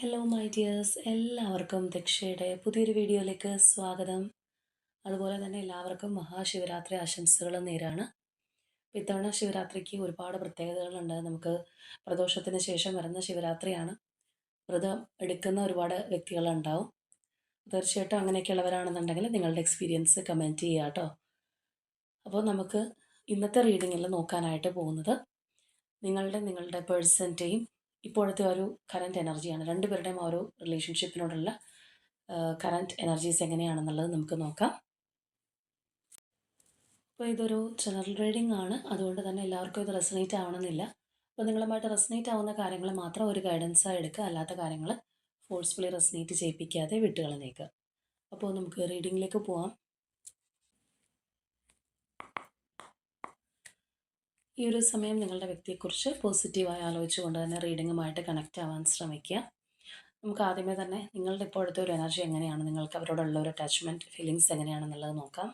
Hello my dears എല്ലാവർക്കും ദക്ഷയുടെ പുതിയൊരു വീഡിയോയിലേക്ക് സ്വാഗതം. അതുപോലെ തന്നെ എല്ലാവർക്കും മഹാശിവരാത്രി ആശംസകൾ നേരാണ്. ഇത്തവണ ശിവരാത്രിക്ക് ഒരുപാട് പ്രത്യേകതകളുണ്ട് നമുക്ക് പ്രദോഷത്തിന് ശേഷം വരുന്ന ശിവരാത്രിയാണ്. വ്രതം എടുക്കുന്ന ഒരുപാട് വ്യക്തികളുണ്ടാവും തീർച്ചയായിട്ടും അങ്ങനെയൊക്കെയുള്ളവരാണെന്നുണ്ടെങ്കിൽ നിങ്ങളുടെ എക്സ്പീരിയൻസ് കമന്റ് ചെയ്യുക കേട്ടോ. അപ്പോൾ നമുക്ക് ഇന്നത്തെ റീഡിങ്ങിൽ നോക്കാനായിട്ട് പോകുന്നത് നിങ്ങളുടെ നിങ്ങളുടെ പേഴ്സന്റെയും ഇപ്പോഴത്തെ ഒരു കറന്റ് എനർജിയാണ് രണ്ടുപേരുടെയും ആ ഒരു റിലേഷൻഷിപ്പിനോടുള്ള കറന്റ് എനർജീസ് എങ്ങനെയാണെന്നുള്ളത് നമുക്ക് നോക്കാം. അപ്പോൾ ഇതൊരു ജനറൽ റീഡിംഗ് ആണ്. അതുകൊണ്ട് തന്നെ എല്ലാവർക്കും ഇത് റെസനേറ്റ് ആവണമെന്നില്ല. അപ്പോൾ നിങ്ങളുമായിട്ട് റെസനേറ്റ് ആവുന്ന കാര്യങ്ങൾ മാത്രം ഒരു ഗൈഡൻസായി എടുക്കുക. അല്ലാത്ത കാര്യങ്ങൾ ഫോഴ്സ്ഫുള്ളി റെസനേറ്റ് ചെയ്യിപ്പിക്കാതെ വിട്ടുകളഞ്ഞേക്കുക. അപ്പോൾ നമുക്ക് റീഡിങ്ങിലേക്ക് പോവാം. ഈ ഒരു സമയം നിങ്ങളുടെ വ്യക്തിയെക്കുറിച്ച് പോസിറ്റീവായി ആലോചിച്ചുകൊണ്ട് തന്നെ റീഡിങ്ങുമായിട്ട് കണക്റ്റ് ആവാൻ ശ്രമിക്കുക. നമുക്ക് ആദ്യമേ തന്നെ നിങ്ങളുടെ ഇപ്പോഴത്തെ ഒരു എനർജി എങ്ങനെയാണ്? നിങ്ങൾക്ക് അവരോടുള്ള ഒരു അറ്റാച്ച്മെന്റ് ഫീലിങ്സ് എങ്ങനെയാണെന്നുള്ളത് നോക്കാം.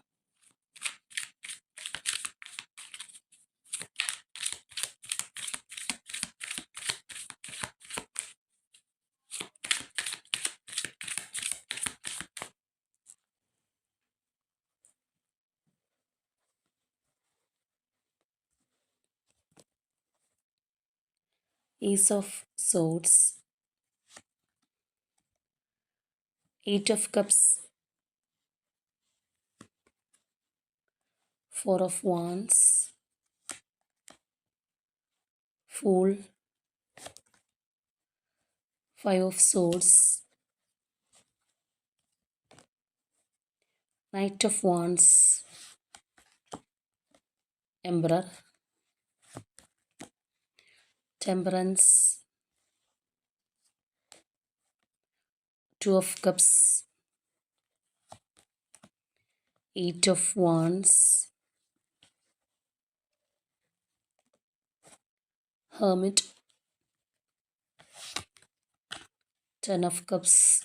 Ace of Swords, Eight of Cups, Four of Wands, Fool, Five of Swords, Knight of Wands, Emperor, Temperance, Two of Cups, Eight of Wands, Hermit, Ten of Cups,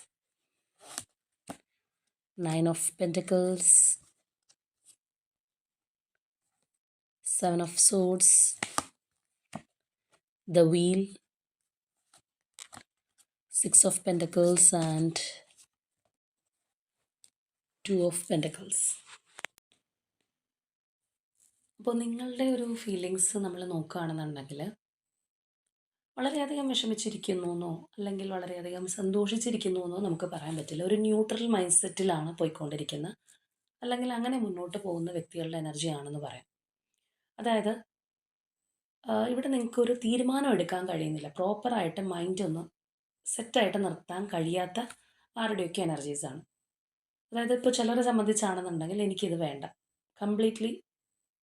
Nine of Pentacles, Seven of Swords, the Wheel, Six of Pentacles, and Two of Pentacles. അപ്പോൾ നിങ്ങളുടെ ഒരു feelings നമ്മൾ നോക്കുകയാണെന്നുണ്ടെങ്കിൽ വളരെയധികം വിഷമിച്ചിരിക്കുന്നു എന്നോ അല്ലെങ്കിൽ വളരെയധികം സന്തോഷിച്ചിരിക്കുന്നു എന്നോ നമുക്ക് പറയാൻ പറ്റില്ല. ഒരു ന്യൂട്രൽ മൈൻഡ് സെറ്റിലാണ് പോയിക്കൊണ്ടിരിക്കുന്നത്. അല്ലെങ്കിൽ അങ്ങനെ മുന്നോട്ട് പോകുന്ന വ്യക്തികളുടെ എനർജിയാണെന്ന് പറയാം. അതായത് ഇവിടെ നിങ്ങൾക്കൊരു തീരുമാനം എടുക്കാൻ കഴിയുന്നില്ല. പ്രോപ്പറായിട്ട് മൈൻഡ് ഒന്ന് സെറ്റായിട്ട് നിർത്താൻ കഴിയാത്ത ആരുടെയൊക്കെ എനർജീസാണ് അതായത് ഇപ്പോൾ ചിലരെ സംബന്ധിച്ചാണെന്നുണ്ടെങ്കിൽ എനിക്കിത് വേണ്ട. കംപ്ലീറ്റ്ലി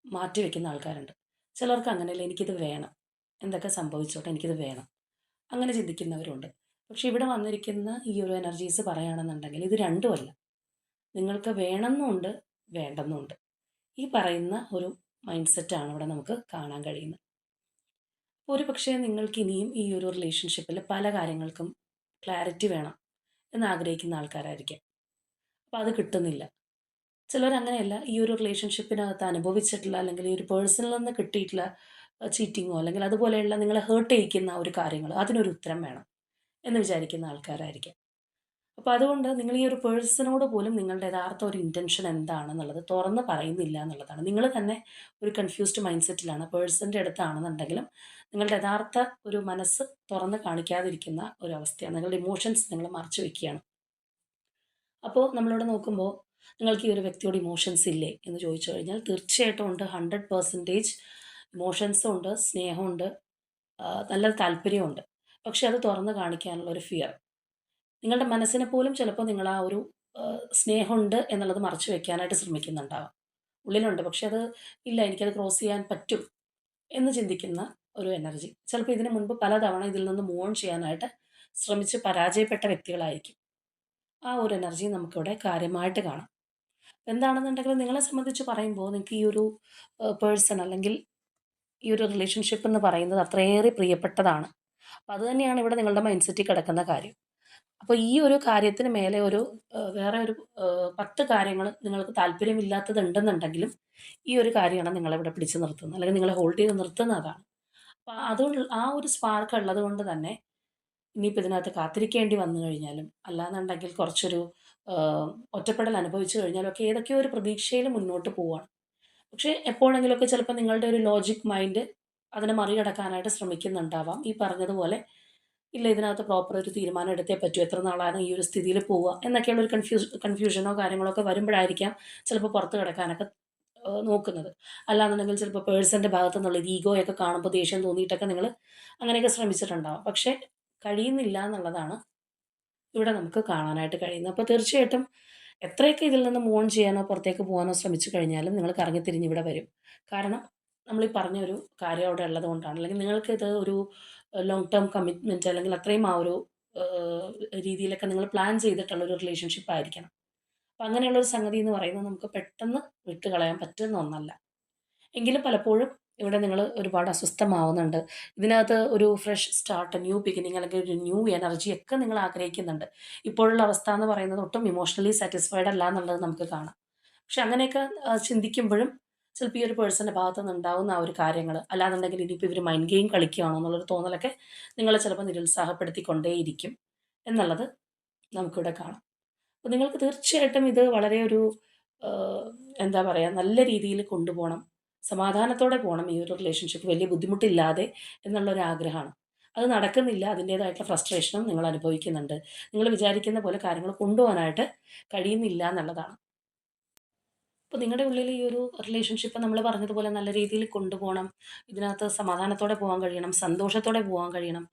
മാറ്റി വെക്കുന്ന ആൾക്കാരുണ്ട്. ചിലർക്ക് അങ്ങനെയല്ല എനിക്കിത് വേണം. എന്തൊക്കെ സംഭവിച്ചോട്ടെ എനിക്കിത് വേണം. അങ്ങനെ ചിന്തിക്കുന്നവരുണ്ട്. പക്ഷെ ഇവിടെ വന്നിരിക്കുന്ന ഈ ഒരു എനർജീസ് പറയുകയാണെന്നുണ്ടെങ്കിൽ ഇത് രണ്ടുമല്ല നിങ്ങൾക്ക് വേണമെന്നുണ്ട് വേണ്ടെന്നുണ്ട് ഈ പറയുന്ന ഒരു മൈൻഡ് സെറ്റാണ് ഇവിടെ നമുക്ക് കാണാൻ കഴിയുന്നത്. ഒരു പക്ഷേ നിങ്ങൾക്ക് ഇനിയും ഈ ഒരു റിലേഷൻഷിപ്പിൽ പല കാര്യങ്ങൾക്കും ക്ലാരിറ്റി വേണം എന്ന് ആഗ്രഹിക്കുന്ന ആൾക്കാരായിരിക്കാം. അപ്പോൾ അത് കിട്ടുന്നില്ല. ചിലർ അങ്ങനെയല്ല ഈ ഒരു റിലേഷൻഷിപ്പിനകത്ത് അനുഭവിച്ചിട്ടുള്ള അല്ലെങ്കിൽ ഈ ഒരു പേഴ്സണിൽ നിന്ന് കിട്ടിയിട്ടുള്ള ചീറ്റിങ്ങോ അല്ലെങ്കിൽ അതുപോലെയുള്ള നിങ്ങളെ ഹേർട്ട് ചെയ്യിക്കുന്ന ഒരു കാര്യങ്ങൾ അതിനൊരു ഉത്തരം വേണം എന്ന് വിചാരിക്കുന്ന ആൾക്കാരായിരിക്കാം. അപ്പോൾ അതുകൊണ്ട് നിങ്ങൾ ഈ ഒരു പേഴ്സണോട് പോലും നിങ്ങളുടെ യഥാർത്ഥ ഒരു ഇന്റൻഷൻ എന്താണെന്നുള്ളത് തുറന്ന് പറയുന്നില്ല എന്നുള്ളതാണ്. നിങ്ങൾ തന്നെ ഒരു കൺഫ്യൂസ്ഡ് മൈൻഡ് സെറ്റിലാണ് പേഴ്സന്റെ അടുത്താണെന്നുണ്ടെങ്കിലും നിങ്ങളുടെ യഥാർത്ഥ ഒരു മനസ്സ് തുറന്ന് കാണിക്കാതിരിക്കുന്ന ഒരു അവസ്ഥയാണ്. നിങ്ങളുടെ ഇമോഷൻസ് നിങ്ങൾ മറച്ചു വെക്കുകയാണ്. അപ്പോൾ നമ്മളിവിടെ നോക്കുമ്പോൾ നിങ്ങൾക്ക് ഈ ഒരു വ്യക്തിയോട് ഇമോഷൻസ് ഇല്ലേ എന്ന് ചോദിച്ചു കഴിഞ്ഞാൽ തീർച്ചയായിട്ടും ഉണ്ട്. ഹൺഡ്രഡ് പെർസെന്റേജ് ഇമോഷൻസും ഉണ്ട് സ്നേഹമുണ്ട് നല്ല താല്പര്യമുണ്ട്. പക്ഷെ അത് തുറന്ന് കാണിക്കാനുള്ള ഒരു ഫിയർ നിങ്ങളുടെ മനസ്സിനെ പോലും ചിലപ്പോൾ നിങ്ങൾ ആ ഒരു സ്നേഹമുണ്ട് എന്നുള്ളത് മറച്ചു വെക്കാനായിട്ട് ശ്രമിക്കുന്നുണ്ടാവാം. ഉള്ളിലുണ്ട്. പക്ഷെ അത് ഇല്ല എനിക്കത് ക്രോസ് ചെയ്യാൻ പറ്റും എന്ന് ചിന്തിക്കുന്ന ഒരു എനർജി ചിലപ്പോൾ ഇതിനു മുൻപ് പലതവണ ഇതിൽ നിന്ന് മൂവ് ഓൺ ചെയ്യാനായിട്ട് ശ്രമിച്ച് പരാജയപ്പെട്ട വ്യക്തികളായിരിക്കും. ആ ഒരു എനർജി നമുക്കിവിടെ കാര്യമായിട്ട് കാണാം. എന്താണെന്നുണ്ടെങ്കിൽ നിങ്ങളെ സംബന്ധിച്ച് പറയുമ്പോൾ നിങ്ങൾക്ക് ഈ ഒരു പേഴ്സൺ അല്ലെങ്കിൽ ഈ ഒരു റിലേഷൻഷിപ്പ് എന്ന് പറയുന്നത് അത്രയേറെ പ്രിയപ്പെട്ടതാണ്. അപ്പോൾ അത് തന്നെയാണ് ഇവിടെ നിങ്ങളുടെ മൈൻഡ് സെറ്റിൽ കിടക്കുന്ന കാര്യം. അപ്പോൾ ഈ ഒരു കാര്യത്തിന് മേലെ ഒരു വേറെ ഒരു പത്ത് കാര്യങ്ങൾ നിങ്ങൾക്ക് താല്പര്യമില്ലാത്തത് ഉണ്ടെന്നുണ്ടെങ്കിലും ഈ ഒരു കാര്യമാണ് നിങ്ങളിവിടെ പിടിച്ചു നിർത്തുന്നത്. അല്ലെങ്കിൽ നിങ്ങളെ ഹോൾഡ് ചെയ്ത് നിർത്തുന്നതാണ്. അപ്പോൾ അതുകൊണ്ട് ആ ഒരു സ്പാർക്ക് ഉള്ളത് കൊണ്ട് തന്നെ ഇനിയിപ്പോൾ ഇതിനകത്ത് കാത്തിരിക്കേണ്ടി വന്നു കഴിഞ്ഞാലും അല്ലാന്നുണ്ടെങ്കിൽ കുറച്ചൊരു ഒറ്റപ്പെടൽ അനുഭവിച്ചു കഴിഞ്ഞാലും ഒക്കെ ഏതൊക്കെയോ ഒരു പ്രതീക്ഷയിൽ മുന്നോട്ട് പോവുകയാണ് പക്ഷേ എപ്പോഴെങ്കിലുമൊക്കെ ചിലപ്പോൾ നിങ്ങളുടെ ഒരു ലോജിക് മൈൻഡ് അതിനെ മറികടക്കാനായിട്ട് ശ്രമിക്കുന്നുണ്ടാവാം. ഈ പറഞ്ഞതുപോലെ ഇല്ല ഇതിനകത്ത് പ്രോപ്പർ ഒരു തീരുമാനം എടുത്തേ പറ്റൂ. എത്ര നാളാണ് ഈ ഒരു സ്ഥിതിയിൽ പോവുക? എന്നൊക്കെയുള്ള ഒരു കൺഫ്യൂസ് കൺഫ്യൂഷനോ കാര്യങ്ങളോ ഒക്കെ വരുമ്പോഴായിരിക്കാം ചിലപ്പോൾ പുറത്ത് കിടക്കാനൊക്കെ നോക്കുന്നത്. അല്ലാന്നുണ്ടെങ്കിൽ ചിലപ്പോൾ പേഴ്സന്റെ ഭാഗത്തു നിന്നുള്ള ഈഗോയൊക്കെ കാണുമ്പോൾ ദേഷ്യം തോന്നിയിട്ടൊക്കെ നിങ്ങൾ അങ്ങനെയൊക്കെ ശ്രമിച്ചിട്ടുണ്ടാവും. പക്ഷേ കഴിയുന്നില്ല എന്നുള്ളതാണ് ഇവിടെ നമുക്ക് കാണാനായിട്ട് കഴിയുന്നത്. അപ്പോൾ തീർച്ചയായിട്ടും എത്രയൊക്കെ ഇതിൽ നിന്ന് മോൺ ചെയ്യാനോ പുറത്തേക്ക് പോകാനോ ശ്രമിച്ചു കഴിഞ്ഞാലും നിങ്ങൾ കറങ്ങി തിരിഞ്ഞ് ഇവിടെ വരും. കാരണം നമ്മൾ ഈ പറഞ്ഞ ഒരു കാര്യം അവിടെ ഉള്ളത് കൊണ്ടാണ് അല്ലെങ്കിൽ നിങ്ങൾക്ക് ഇത് ഒരു ലോങ് ടേം കമ്മിറ്റ്മെന്റ് അല്ലെങ്കിൽ അത്രയും ആ ഒരു രീതിയിലൊക്കെ നിങ്ങൾ പ്ലാൻ ചെയ്തിട്ടുള്ള ഒരു റിലേഷൻഷിപ്പ് ആയിരിക്കണം. അപ്പം അങ്ങനെയുള്ള ഒരു സംഗതി എന്ന് പറയുന്നത് നമുക്ക് പെട്ടെന്ന് വിട്ടുകളയാൻ പറ്റുന്ന ഒന്നല്ല. എങ്കിലും പലപ്പോഴും ഇവിടെ നിങ്ങൾ ഒരുപാട് അസ്വസ്ഥമാവുന്നുണ്ട്. ഇതിനകത്ത് ഒരു ഫ്രഷ് സ്റ്റാർട്ട് ന്യൂ ബിഗിനിങ് അല്ലെങ്കിൽ ഒരു ന്യൂ എനർജി ഒക്കെ നിങ്ങൾ ആഗ്രഹിക്കുന്നുണ്ട്. ഇപ്പോഴുള്ള അവസ്ഥ എന്ന് പറയുന്നത് ഒട്ടും ഇമോഷണലി സാറ്റിസ്ഫൈഡ് അല്ല എന്നുള്ളത് നമുക്ക് കാണാം. പക്ഷെ അങ്ങനെയൊക്കെ ചിന്തിക്കുമ്പോഴും ചിലപ്പോൾ ഈ ഒരു പേഴ്സന്റെ ഭാഗത്തു നിന്നുണ്ടാവുന്ന ആ ഒരു കാര്യങ്ങൾ അല്ലാന്നുണ്ടെങ്കിൽ ഇനിയിപ്പോൾ ഇവർ മൈൻഡ് ഗെയിം കളിക്കുകയാണോ എന്നുള്ളൊരു തോന്നലൊക്കെ നിങ്ങളെ ചിലപ്പോൾ നിരുത്സാഹപ്പെടുത്തിക്കൊണ്ടേയിരിക്കും. എന്നുള്ളത് നമുക്കിവിടെ കാണാം. അപ്പോൾ നിങ്ങൾക്ക് തീർച്ചയായിട്ടും ഇത് വളരെ ഒരു എന്താ പറയുക നല്ല രീതിയിൽ കൊണ്ടുപോകണം. സമാധാനത്തോടെ പോകണം ഈ ഒരു റിലേഷൻഷിപ്പ് വലിയ ബുദ്ധിമുട്ടില്ലാതെ എന്നുള്ളൊരു ആഗ്രഹമാണ്. അത് നടക്കുന്നില്ല. അതിന്റേതായിട്ടുള്ള ഫ്രസ്ട്രേഷനും നിങ്ങൾ അനുഭവിക്കുന്നുണ്ട്. നിങ്ങൾ വിചാരിക്കുന്ന പോലെ കാര്യങ്ങൾ കൊണ്ടുപോകാനായിട്ട് കഴിയുന്നില്ല എന്നുള്ളതാണ്. അപ്പോൾ നിങ്ങളുടെ ഉള്ളിൽ ഈ ഒരു റിലേഷൻഷിപ്പ് നമ്മൾ പറഞ്ഞതുപോലെ നല്ല രീതിയിൽ കൊണ്ടുപോകണം. ഇതിനകത്ത് സമാധാനത്തോടെ പോകാൻ കഴിയണം സന്തോഷത്തോടെ പോകാൻ കഴിയണം.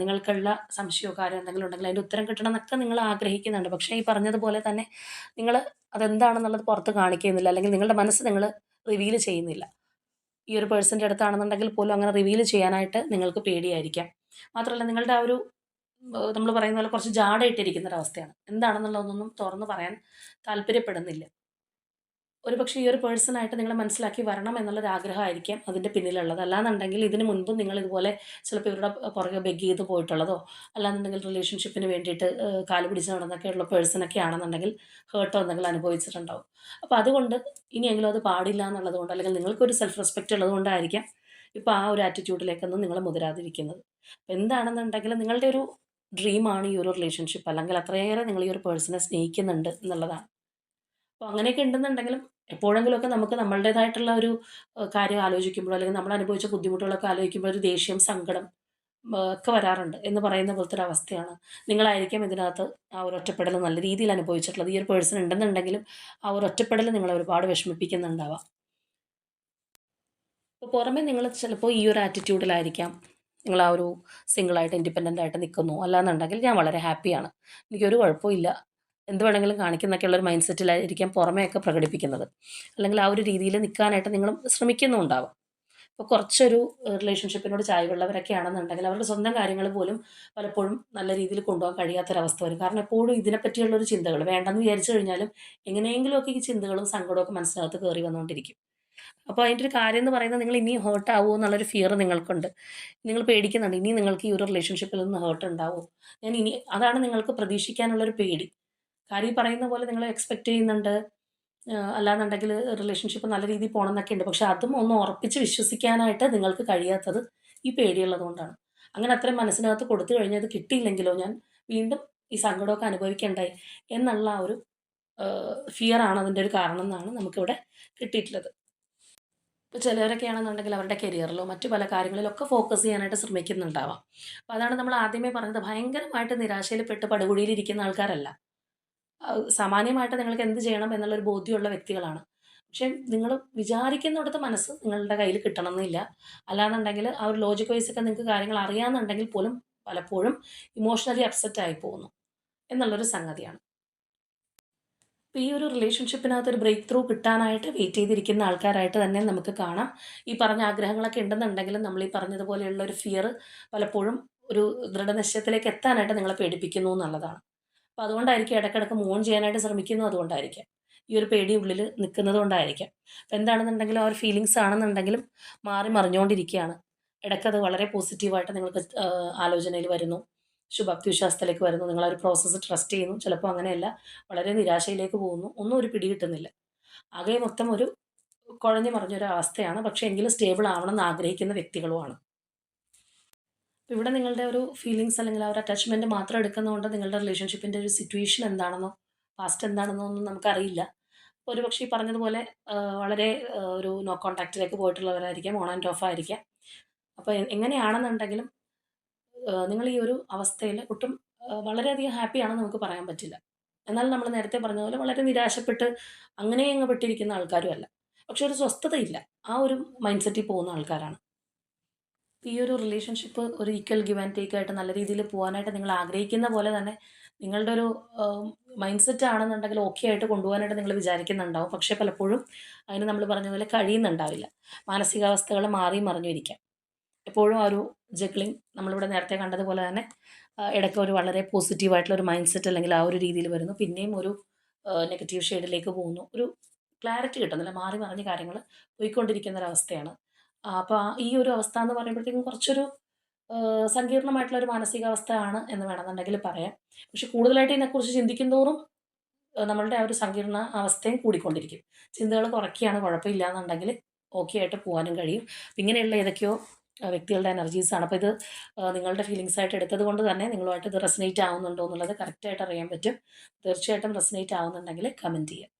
നിങ്ങൾക്കുള്ള സംശയമോ കാര്യം എന്തെങ്കിലും ഉണ്ടെങ്കിൽ അതിന്റെ ഉത്തരം കിട്ടണം എന്നൊക്കെ നിങ്ങൾ ആഗ്രഹിക്കുന്നുണ്ട്. പക്ഷേ ഈ പറഞ്ഞതുപോലെ തന്നെ നിങ്ങൾ അതെന്താണെന്നുള്ളത് പുറത്ത് കാണിക്കുന്നില്ല. അല്ലെങ്കിൽ നിങ്ങളുടെ മനസ്സ് നിങ്ങൾ റിവീൽ ചെയ്യുന്നില്ല. ഈ ഒരു പേഴ്സന്റെ അടുത്താണെന്നുണ്ടെങ്കിൽ പോലും അങ്ങനെ റിവീൽ ചെയ്യാനായിട്ട് നിങ്ങൾക്ക് പേടിയായിരിക്കാം. മാത്രമല്ല നിങ്ങളുടെ ആ ഒരു നമ്മൾ പറയുന്ന പോലെ കുറച്ച് ജാടയിട്ടിരിക്കുന്ന ഒരവസ്ഥയാണ് എന്താണെന്നുള്ളതൊന്നും തുറന്ന് പറയാൻ താല്പര്യപ്പെടുന്നില്ല. ഒരു പക്ഷേ ഈ ഒരു പേഴ്സണായിട്ട് നിങ്ങൾ മനസ്സിലാക്കി വരണം എന്നുള്ളൊരു ആഗ്രഹമായിരിക്കാം അതിന്റെ പിന്നിലുള്ളത്. അല്ലാന്നുണ്ടെങ്കിൽ ഇതിന് മുൻപും നിങ്ങൾ ഇതുപോലെ ചിലപ്പോൾ ഇവരുടെ പുറകെ ബെഗ് ചെയ്ത് പോയിട്ടുള്ളതോ അല്ലാന്നുണ്ടെങ്കിൽ റിലേഷൻഷിപ്പിന് വേണ്ടിയിട്ട് കാൽ പിടിച്ച് നടന്നൊക്കെയുള്ള പേഴ്സണൊക്കെ ആണെന്നുണ്ടെങ്കിൽ ഹേർട്ടോ എന്തെങ്കിലും അനുഭവിച്ചിട്ടുണ്ടാവും. അപ്പോൾ അതുകൊണ്ട് ഇനിയെങ്കിലും അത് പാടില്ല എന്നുള്ളത് കൊണ്ട് അല്ലെങ്കിൽ നിങ്ങൾക്കൊരു സെൽഫ് റെസ്പെക്റ്റ് ഉള്ളത് കൊണ്ടായിരിക്കാം ഇപ്പോൾ ആ ഒരു ആറ്റിറ്റ്യൂഡിലേക്കൊന്നും നിങ്ങൾ മുതിരാതിരിക്കുന്നത്. അപ്പോൾ എന്താണെന്നുണ്ടെങ്കിൽ നിങ്ങളുടെ ഒരു ഡ്രീമാണ് ഈ ഒരു റിലേഷൻഷിപ്പ് അല്ലെങ്കിൽ അത്രയേറെ നിങ്ങൾ ഈ ഒരു പേഴ്സണെ സ്നേഹിക്കുന്നുണ്ട് എന്നുള്ളതാണ്. അപ്പോൾ അങ്ങനെയൊക്കെ ഉണ്ടെന്നുണ്ടെങ്കിലും എപ്പോഴെങ്കിലുമൊക്കെ നമുക്ക് നമ്മളുടേതായിട്ടുള്ള ഒരു കാര്യം ആലോചിക്കുമ്പോൾ അല്ലെങ്കിൽ നമ്മൾ അനുഭവിച്ച ബുദ്ധിമുട്ടുകളൊക്കെ ആലോചിക്കുമ്പോൾ ഒരു ദേഷ്യം സങ്കടം ഒക്കെ വരാറുണ്ട് എന്ന് പറയുന്ന പോലത്തെ ഒരു അവസ്ഥയാണ്. നിങ്ങളായിരിക്കും ഇതിനകത്ത് ആ ഒരു ഒറ്റപ്പെടൽ നല്ല രീതിയിൽ അനുഭവിച്ചിട്ടുള്ളത്. ഈ ഒരു പേഴ്സൺ ഉണ്ടെന്നുണ്ടെങ്കിലും ആ ഒരു ഒറ്റപ്പെടൽ നിങ്ങളെ ഒരുപാട് വിഷമിപ്പിക്കുന്നുണ്ടാവാം. ഇപ്പോൾ പുറമെ നിങ്ങൾ ചിലപ്പോൾ ഈ ഒരു ആറ്റിറ്റ്യൂഡിലായിരിക്കാം നിങ്ങൾ ആ ഒരു സിംഗിളായിട്ട് ഇൻഡിപെൻഡന്റ് ആയിട്ട് നിൽക്കുന്നു. അല്ലാന്നുണ്ടെങ്കിൽ ഞാൻ വളരെ ഹാപ്പിയാണ് എനിക്കൊരു കുഴപ്പമില്ല എന്ത് വേണമെങ്കിലും കാണിക്കുന്നൊക്കെയുള്ളൊരു മൈൻഡ് സെറ്റിലായിരിക്കാം പുറമെയൊക്കെ പ്രകടിപ്പിക്കുന്നത്. അല്ലെങ്കിൽ ആ ഒരു രീതിയിൽ നിൽക്കാനായിട്ട് നിങ്ങൾ ശ്രമിക്കുന്നുണ്ടാവാം ഇപ്പോൾ കുറച്ചൊരു റിലേഷൻഷിപ്പിനോട് ചായവുള്ളവരൊക്കെ ആണെന്നുണ്ടെങ്കിൽ അവരുടെ സ്വന്തം കാര്യങ്ങൾ പോലും പലപ്പോഴും നല്ല രീതിയിൽ കൊണ്ടുപോകാൻ കഴിയാത്തൊരവസ്ഥ വരും. കാരണം എപ്പോഴും ഇതിനെപ്പറ്റിയുള്ളൊരു ചിന്തകൾ വേണ്ടെന്ന് വിചാരിച്ചു കഴിഞ്ഞാലും എങ്ങനെയെങ്കിലുമൊക്കെ ഈ ചിന്തകളും സങ്കടമൊക്കെ മനസ്സിനകത്ത് കയറി വന്നുകൊണ്ടിരിക്കും. അപ്പോൾ അതിന്റെ ഒരു കാര്യം എന്ന് പറയുന്നത് നിങ്ങൾ ഇനി ഹേർട്ട് ആവുമോ എന്നുള്ളൊരു ഫിയർ നിങ്ങൾക്കുണ്ട്. നിങ്ങൾ പേടിക്കുന്നുണ്ട് ഇനി നിങ്ങൾക്ക് ഈ ഒരു റിലേഷൻഷിപ്പിൽ നിന്ന് ഹേർട്ട് ഉണ്ടാവുമോ ഞാൻ ഇനി അതാണ് നിങ്ങൾക്ക് പ്രതീക്ഷിക്കാനുള്ളൊരു പേടി. കാര്യം പറയുന്ന പോലെ നിങ്ങൾ എക്സ്പെക്റ്റ് ചെയ്യുന്നുണ്ട്. അല്ലാന്നുണ്ടെങ്കിൽ റിലേഷൻഷിപ്പ് നല്ല രീതിയിൽ പോകണം എന്നൊക്കെ ഉണ്ട് പക്ഷെ അതും ഒന്ന് ഉറപ്പിച്ച് വിശ്വസിക്കാനായിട്ട് നിങ്ങൾക്ക് കഴിയാത്തത് ഈ പേടിയുള്ളത് കൊണ്ടാണ്. അങ്ങനെ അത്രയും മനസ്സിനകത്ത് കൊടുത്തു കഴിഞ്ഞാൽ അത് കിട്ടിയില്ലെങ്കിലോ ഞാൻ വീണ്ടും ഈ സങ്കടമൊക്കെ അനുഭവിക്കേണ്ടായി എന്നുള്ള ആ ഒരു ഫിയർ ആണ് അതിന്റെ ഒരു കാരണം എന്നാണ് നമുക്കിവിടെ കിട്ടിയിട്ടുള്ളത്. ഇപ്പോൾ ചിലവരൊക്കെ ആണെന്നുണ്ടെങ്കിൽ അവരുടെ കരിയറിലോ മറ്റു പല കാര്യങ്ങളിലൊക്കെ ഫോക്കസ് ചെയ്യാനായിട്ട് ശ്രമിക്കുന്നുണ്ടാവാം. അപ്പോൾ അതാണ് നമ്മൾ ആദ്യമേ പറഞ്ഞത്. ഭയങ്കരമായിട്ട് നിരാശയിൽ പെട്ട് പടുകുഴിയിലിരിക്കുന്ന ആൾക്കാരല്ല. സാമാന്യമായിട്ട് നിങ്ങൾക്ക് എന്ത് ചെയ്യണം എന്നുള്ളൊരു ബോധ്യമുള്ള വ്യക്തികളാണ്. പക്ഷെ നിങ്ങൾ വിചാരിക്കുന്നിടത്ത് മനസ്സ് നിങ്ങളുടെ കയ്യിൽ കിട്ടണമെന്നില്ല. അല്ലാന്നുണ്ടെങ്കിൽ ആ ഒരു ലോജിക് വൈസ് ഒക്കെ നിങ്ങൾക്ക് കാര്യങ്ങൾ അറിയാമെന്നുണ്ടെങ്കിൽ പോലും പലപ്പോഴും ഇമോഷണലി അപ്സെറ്റ് ആയി പോകുന്നു എന്നുള്ളൊരു സംഗതിയാണ്. അപ്പോൾ ഈ ഒരു റിലേഷൻഷിപ്പിനകത്ത് ഒരു ബ്രേക്ക് ത്രൂ കിട്ടാനായിട്ട് വെയിറ്റ് ചെയ്തിരിക്കുന്ന ആൾക്കാരായിട്ട് തന്നെ നമുക്ക് കാണാം. ഈ പറഞ്ഞ ആഗ്രഹങ്ങളൊക്കെ ഉണ്ടെന്നുണ്ടെങ്കിലും നമ്മൾ ഈ പറഞ്ഞതുപോലെയുള്ള ഒരു ഫിയർ പലപ്പോഴും ഒരു ദൃഢനിശ്ചയത്തിലേക്ക് എത്താനായിട്ട് നിങ്ങളെ പേടിപ്പിക്കുന്നു എന്നുള്ളതാണ്. അപ്പോൾ അതുകൊണ്ടായിരിക്കും ഇടയ്ക്കിടയ്ക്ക് മൂൺ ചെയ്യാനായിട്ട് ശ്രമിക്കുന്നത് അതുകൊണ്ടായിരിക്കാം. ഈ ഒരു പേടി ഉള്ളിൽ നിൽക്കുന്നത് കൊണ്ടായിരിക്കാം. അപ്പോൾ എന്താണെന്നുണ്ടെങ്കിലും ആ ഒരു ഫീലിങ്സ് ആണെന്നുണ്ടെങ്കിലും മാറി മറിഞ്ഞുകൊണ്ടിരിക്കുകയാണ്. ഇടയ്ക്കത് വളരെ പോസിറ്റീവായിട്ട് നിങ്ങൾക്ക് ആലോചനയിൽ വരുന്നു. ശുഭാപ്തി വിശ്വാസത്തിലേക്ക് വരുന്നു. നിങ്ങൾ ആ ഒരു പ്രോസസ്സ് ട്രസ്റ്റ് ചെയ്യുന്നു. ചിലപ്പോൾ അങ്ങനെയല്ല. വളരെ നിരാശയിലേക്ക് പോകുന്നു. ഒന്നും ഒരു പിടി കിട്ടുന്നില്ല. ആകെ മൊത്തം ഒരു കുഴഞ്ഞു മറിഞ്ഞൊരു അവസ്ഥയാണ്. പക്ഷേ എങ്കിലും സ്റ്റേബിൾ ആവണം എന്ന് ആഗ്രഹിക്കുന്ന വ്യക്തികളുമാണ്. ഇവിടെ നിങ്ങളുടെ ഒരു ഫീലിങ്സ് അല്ലെങ്കിൽ ആ ഒരു അറ്റാച്ച്മെന്റ് മാത്രം എടുക്കുന്നതുകൊണ്ട് നിങ്ങളുടെ റിലേഷൻഷിപ്പിന്റെ ഒരു സിറ്റുവേഷൻ എന്താണെന്നോ പാസ്റ്റ് എന്താണെന്നോ ഒന്നും നമുക്കറിയില്ല. ഒരുപക്ഷെ ഈ പറഞ്ഞതുപോലെ വളരെ ഒരു നോ കോൺടാക്റ്റിലേക്ക് പോയിട്ടുള്ളവരായിരിക്കാം ഓൺ ആൻഡ് ഓഫ് ആയിരിക്കാം. അപ്പോൾ എങ്ങനെയാണെന്നുണ്ടെങ്കിലും നിങ്ങൾ ഈ ഒരു അവസ്ഥയിൽ ഒട്ടും വളരെയധികം ഹാപ്പിയാണെന്ന് നമുക്ക് പറയാൻ പറ്റില്ല. എന്നാൽ നമ്മൾ നേരത്തെ പറഞ്ഞതുപോലെ പോലെ വളരെ നിരാശപ്പെട്ട് അങ്ങനെ അങ്ങ് പെട്ടിരിക്കുന്ന ആൾക്കാരും അല്ല പക്ഷെ ഒരു സ്വസ്ഥതയില്ല. ആ ഒരു മൈൻഡ് സെറ്റിൽ പോകുന്ന ആൾക്കാരാണ്. ഈ ഒരു റിലേഷൻഷിപ്പ് ഒരു ഈക്വൽ ഗിവ് ആൻഡ് ടേക്ക് ആയിട്ട് നല്ല രീതിയിൽ പോകാനായിട്ട് നിങ്ങൾ ആഗ്രഹിക്കുന്ന പോലെ തന്നെ നിങ്ങളുടെ ഒരു മൈൻഡ് സെറ്റ് ആണെന്നുണ്ടെങ്കിൽ ഓക്കെ ആയിട്ട് കൊണ്ടുപോകാനായിട്ട് നിങ്ങൾ വിചാരിക്കുന്നുണ്ടാവും. പക്ഷേ പലപ്പോഴും അതിന് നമ്മൾ പറഞ്ഞ പോലെ കഴിയുന്നുണ്ടാവില്ല. മാനസികാവസ്ഥകൾ മാറി മറിഞ്ഞിരിക്കാം. എപ്പോഴും ആ ഒരു ജഗ്ലിംഗ് നമ്മളിവിടെ നേരത്തെ കണ്ടതുപോലെ തന്നെ ഇടയ്ക്ക് ഒരു വളരെ പോസിറ്റീവായിട്ടുള്ള ഒരു മൈൻഡ് സെറ്റ് അല്ലെങ്കിൽ ആ ഒരു രീതിയിൽ വരുന്നു. പിന്നെയും ഒരു നെഗറ്റീവ് ഷെയ്ഡിലേക്ക് പോകുന്നു. ഒരു ക്ലാരിറ്റി കിട്ടുന്നില്ല. മാറി മറിഞ്ഞ കാര്യങ്ങൾ പോയിക്കൊണ്ടിരിക്കുന്ന ഒരവസ്ഥയാണ് അപ്പോൾ ഈ ഒരു അവസ്ഥ എന്ന് പറയുമ്പോഴത്തേക്കും കുറച്ചൊരു സങ്കീർണമായിട്ടുള്ള ഒരു മാനസികാവസ്ഥയാണ് എന്ന് വേണമെന്നുണ്ടെങ്കിൽ പറയാം. പക്ഷെ കൂടുതലായിട്ട് ഇതിനെക്കുറിച്ച് ചിന്തിക്കുന്തോറും തോറും നമ്മളുടെ ആ ഒരു സങ്കീർണ അവസ്ഥയും കൂടിക്കൊണ്ടിരിക്കും. ചിന്തകൾ കുറയ്ക്കുകയാണ് കുഴപ്പമില്ല എന്നുണ്ടെങ്കിൽ ഓക്കെ ആയിട്ട് പോകാനും കഴിയും. അപ്പം ഇങ്ങനെയുള്ള ഏതൊക്കെയോ വ്യക്തികളുടെ വ്യക്തികളുടെ എനർജീസാണ് അപ്പോൾ ഇത് നിങ്ങളുടെ ഫീലിങ്സ് ആയിട്ട് എടുത്തത് കൊണ്ട് തന്നെ നിങ്ങളുമായിട്ട് ഇത് റെസനേറ്റ് ആവുന്നുണ്ടോ എന്നുള്ളത് കറക്റ്റായിട്ട് അറിയാൻ പറ്റും. തീർച്ചയായിട്ടും റെസനേറ്റ് ആവുന്നുണ്ടെങ്കിൽ കമന്റ് ചെയ്യുക